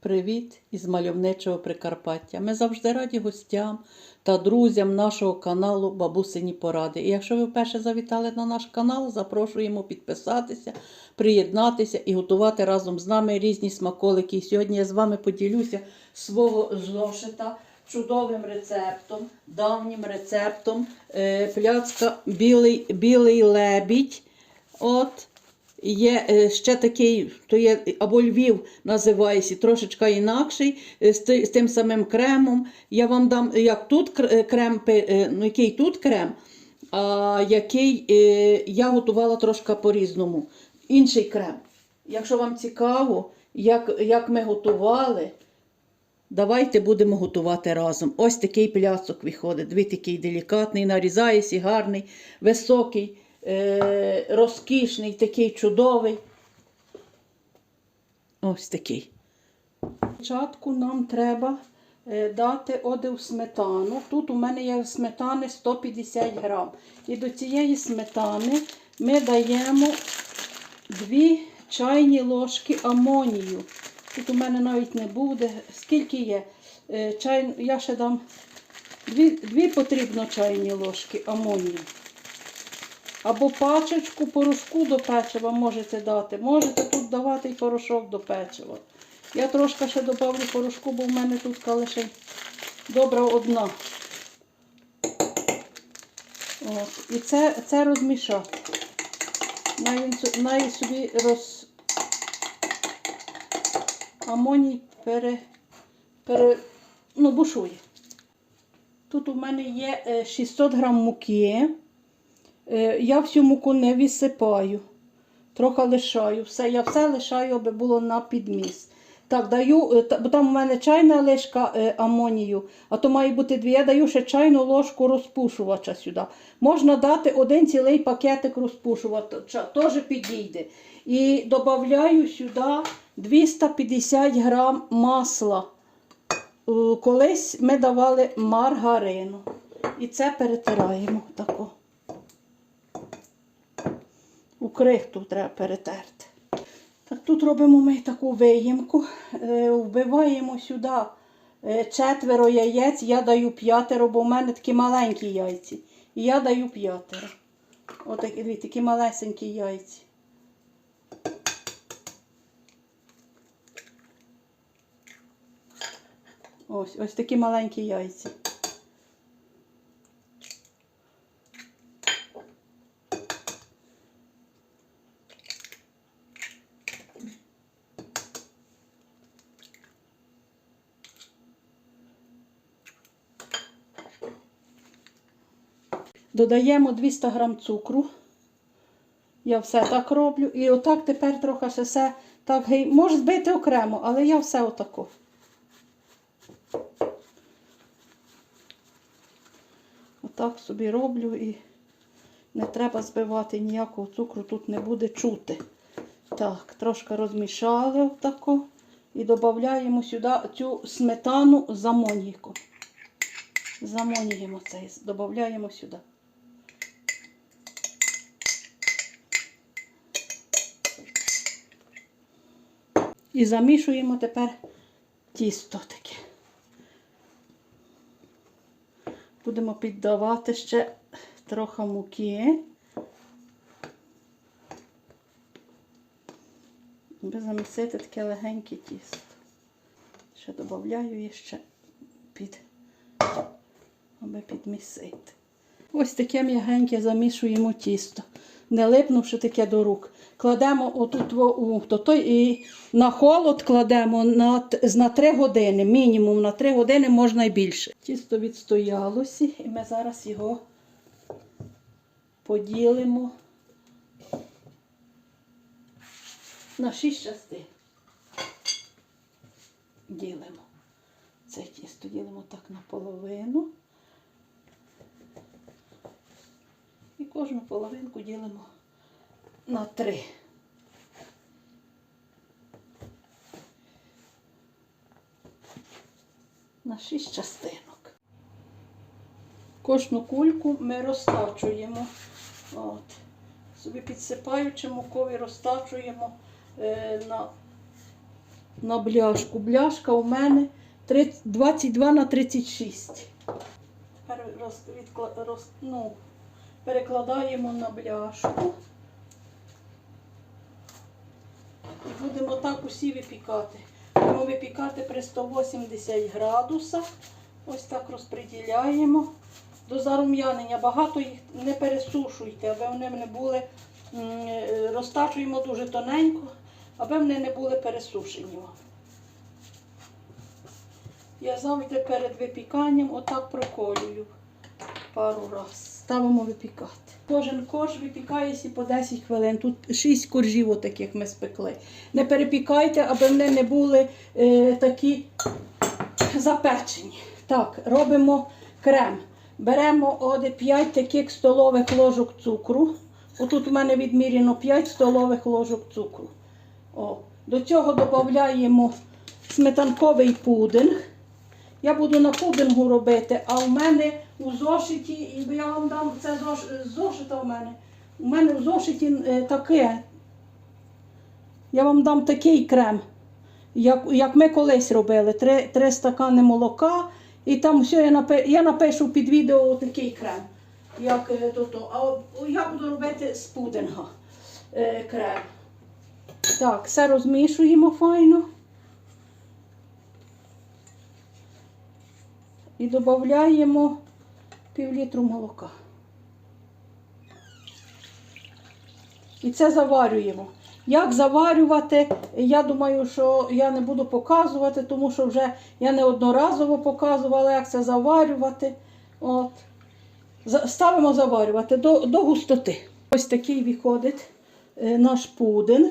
Привіт із мальовничого Прикарпаття. Ми завжди раді гостям та друзям нашого каналу Бабусині Поради. І якщо ви вперше завітали на наш канал, запрошуємо підписатися, приєднатися і готувати разом з нами різні смаколики. І сьогодні я з вами поділюся свого зошита чудовим рецептом, давнім рецептом е, пляцка білий, білий лебідь. От. Є е, ще такий, то є або Львів називається, трошечка інакший, е, з, з тим самим кремом. Я вам дам, як тут е, крем, ну який тут крем, а який я готувала трошки по-різному. Інший крем. Якщо вам цікаво, як, як ми готували, давайте будемо готувати разом. Ось такий пляцок виходить. Дві такий делікатний, нарізається, гарний, високий е, розкішний, такий чудовий. Ось такий. Спочатку нам треба е, дати одив сметану. Тут у мене є сметани 150 грам. І до цієї сметани ми даємо 2 чайні ложки амонію. Тут у мене навіть не буде. Скільки є? Е, Чай, я ще дам 2, 2 потрібно чайні ложки амонію. Або пачечку порошку до печива можете дати. Можете тут давати і порошок до печива. Я трошки ще додавлю порошку, бо в мене тут лише добра одна. От. І це, це розмішати. Най, собі роз... амоній пере, пере, ну, бушує. Тут у мене є е, 600 грам муки. Е, Я всю муку не відсипаю, трохи лишаю. Все, я все лишаю, аби було на підміс. Так, даю, е, бо там у мене чайна лишка е, амонію, а то має бути дві. Я даю ще чайну ложку розпушувача сюди. Можна дати один цілий пакетик розпушувача, теж підійде. І додаю сюди 250 грам масла. Колись ми давали маргарину. І це перетираємо тако. У крихту треба перетерти. Так, тут робимо ми таку виїмку. Е, Вбиваємо сюди е, четверо яєць, я даю п'ятеро, бо в мене такі маленькі яйці. І я даю п'ятеро. Отакі такі малесенькі яйці. Ось, ось такі маленькі яйці. Додаємо 200 грам цукру. Я все так роблю. І отак тепер трохи все так гей. Може збити окремо, але я все отако. Отак собі роблю і не треба збивати ніякого цукру, тут не буде чути. Так, трошки розмішали отако. І додаємо сюди цю сметану з амонійком. З амонієм оцей, додаємо сюди. І замішуємо тепер тісто таке. Будемо піддавати ще трохи муки. Аби замісити таке легеньке тісто. Ще додаю ще під, аби підмісити. Ось таке м'ягеньке замішуємо тісто, не липнувши таке до рук. Кладемо отут у то і на холод кладемо на, на 3 години, мінімум на 3 години можна і більше. Тісто відстоялося, і ми зараз його поділимо на 6 частин. Ділимо. Це тісто ділимо так наполовину. І кожну половинку ділимо на три. На шість частинок. Кожну кульку ми розтачуємо. От. Собі підсипаючи мукові, розтачуємо е, на на бляшку. Бляшка у мене 30 22 на 36. Тепер роз, роз, ну, перекладаємо на бляшку. І будемо так усі випікати. Будемо випікати при 180 градусах. Ось так розподіляємо до зарум'янення. Багато їх не пересушуйте, аби вони не були, е, розтачуємо дуже тоненько, аби вони не були пересушені. Я завжди перед випіканням отак проколюю пару разів. Ставимо випікати. Кожен корж випікається по 10 хвилин. Тут 6 коржів отаких ми спекли. Не перепікайте, аби вони не були е, такі запечені. Так, робимо крем. Беремо оде 5 таких столових ложок цукру. Отут у мене відміряно 5 столових ложок цукру. О. До цього додаємо сметанковий пудинг. Я буду на пудингу робити, а в мене у зошиті, і я вам дам це зош, зошита в мене. У мене в зошиті е, таке. Я вам дам такий крем, як, як ми колись робили. Три, три стакани молока. І там все я, напи, я напишу під відео такий крем. Як, е, то, то. А я буду робити з пудинга е, крем. Так, все розмішуємо файно. І додаємо пів літру молока. І це заварюємо. Як заварювати, я думаю, що я не буду показувати, тому що вже я неодноразово показувала, як це заварювати. От. Ставимо заварювати до, до густоти. Ось такий виходить е, наш пудинг,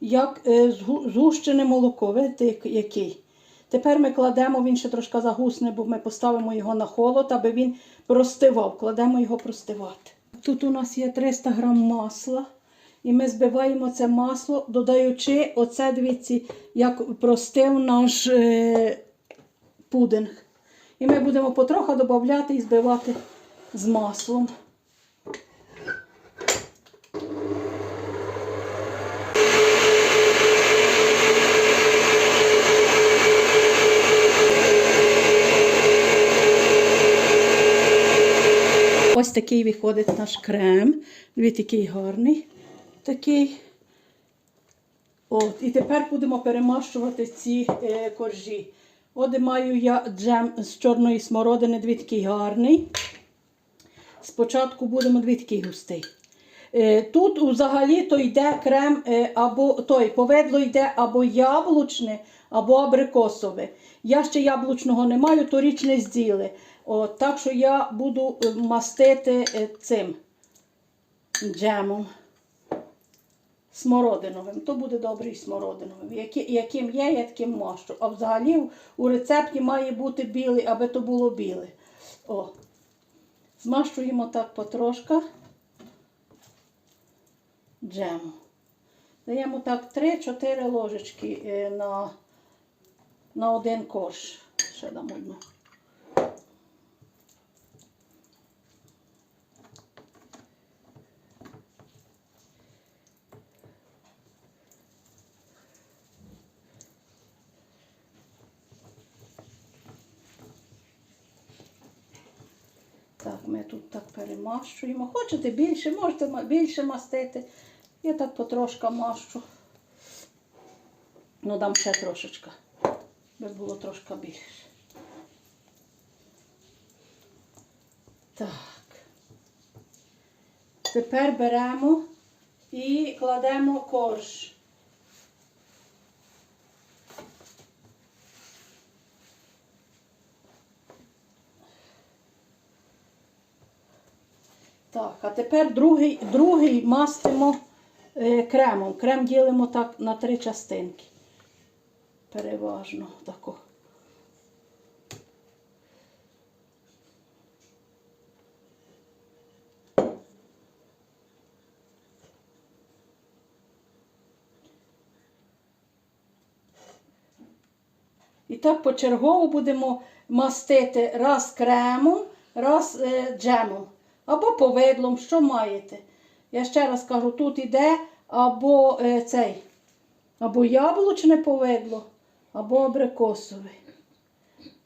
як е, згущене молоко. Видите, який? Тепер ми кладемо, він ще трошки загусне, бо ми поставимо його на холод, аби він простивав. Кладемо його простивати. Тут у нас є 300 грам масла. І ми збиваємо це масло, додаючи оце, дивіться, як простив наш е, пудинг. І ми будемо потроху додати і збивати з маслом. Ось такий виходить наш крем. Дивіться, який гарний. Такий. От, і тепер будемо перемащувати ці е, коржі. От маю я джем з чорної смородини, дві такий гарний. Спочатку будемо дві такий густий. Е, тут взагалі то йде крем е, або той повидло йде або яблучне, або абрикосове. Я ще яблучного не маю, торіч не зділи. Так що я буду е, мастити е, цим джемом смородиновим. То буде добрий смородиновим. Яким є, я таким мащу. А взагалі у рецепті має бути білий, аби то було біле. О. Змащуємо так потрошка джему. Даємо так 3-4 ложечки е, на, на один корж. Ще дам одну. Так, ми тут так перемащуємо. Хочете більше, можете більше мастити. Я так потрошка мащу. Ну, дам ще трошечка, би було трошки більше. Так. Тепер беремо і кладемо корж. Так, а тепер другий, другий мастимо е, кремом. Крем ділимо так на три частинки. Переважно тако. І так почергово будемо мастити раз кремом, раз е, джемом. Або повидлом, що маєте. Я ще раз кажу, тут іде або е, цей або яблучне повидло, або абрикосове.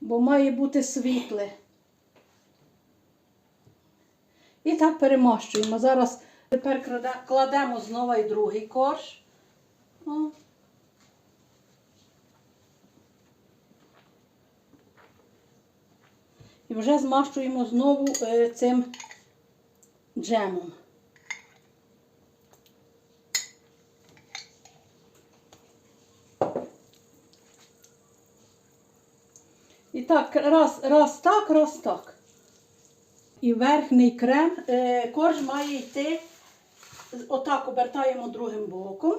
Бо має бути світле. І так перемащуємо. Зараз тепер кладемо знову і другий корж. О. І вже змащуємо знову е, цим джемом. І так, раз, раз так, раз так. І верхній крем, е, корж має йти, отак обертаємо другим боком.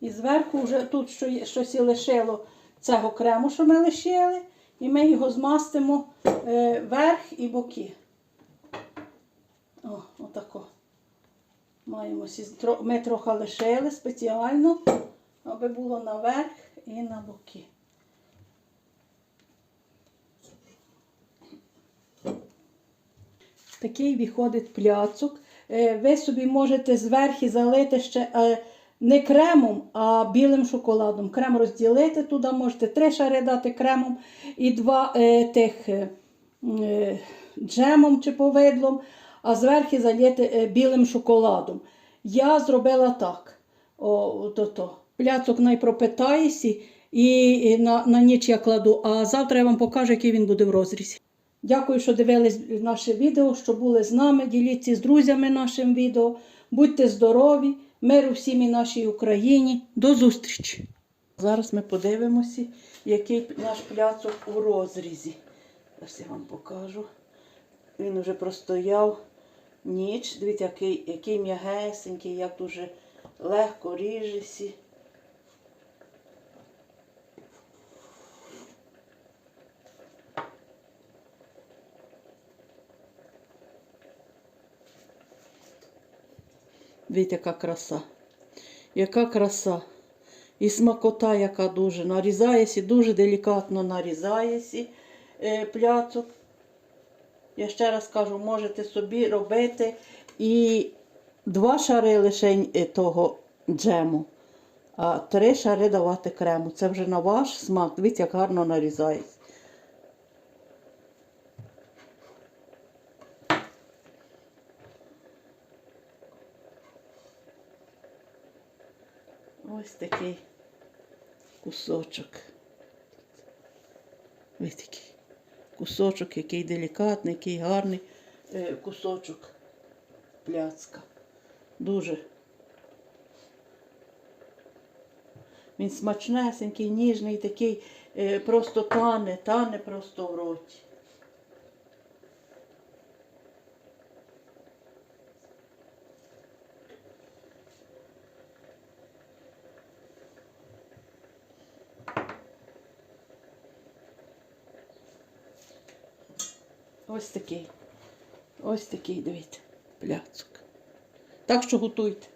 І зверху вже тут щось і лишило цього крему, що ми лишили, і ми його змастимо е, верх і боки. О, отако. Маємо Ми трохи лишили спеціально, аби було наверх і на боки. Такий виходить пляцок. Е, Ви собі можете зверху залити ще е, не кремом, а білим шоколадом. Крем розділити туди, можете три шари дати кремом і два е, тих джемом чи повидлом, а зверху залити білим шоколадом. Я зробила так. О, то, то. Пляцок найпропитається і, і на, на ніч я кладу, а завтра я вам покажу, який він буде в розрізі. Дякую, що дивились наше відео, що були з нами. Діліться з друзями нашим відео. Будьте здорові, миру всім і нашій Україні. До зустрічі! Зараз ми подивимося, який наш пляцок у розрізі. Зараз я вам покажу. Він вже простояв ніч. Дивіться, який, який м'ягесенький, як дуже легко ріжеться. Дивіться, яка краса. Яка краса. І смакота, яка дуже. Нарізається, дуже делікатно нарізається е, пляцок. Я ще раз кажу, можете собі робити і два шари лише е, того джему, а три шари давати крему. Це вже на ваш смак. Дивіться, як гарно нарізається. Ось такий кусочок. Ось такий кусочок, який делікатний, який гарний е, кусочок пляцка. Дуже. Він смачнесенький, ніжний, такий, е, просто тане, тане просто в роті. Ось такий. Ось такий, дивіться, пляцок. Так що готуйте.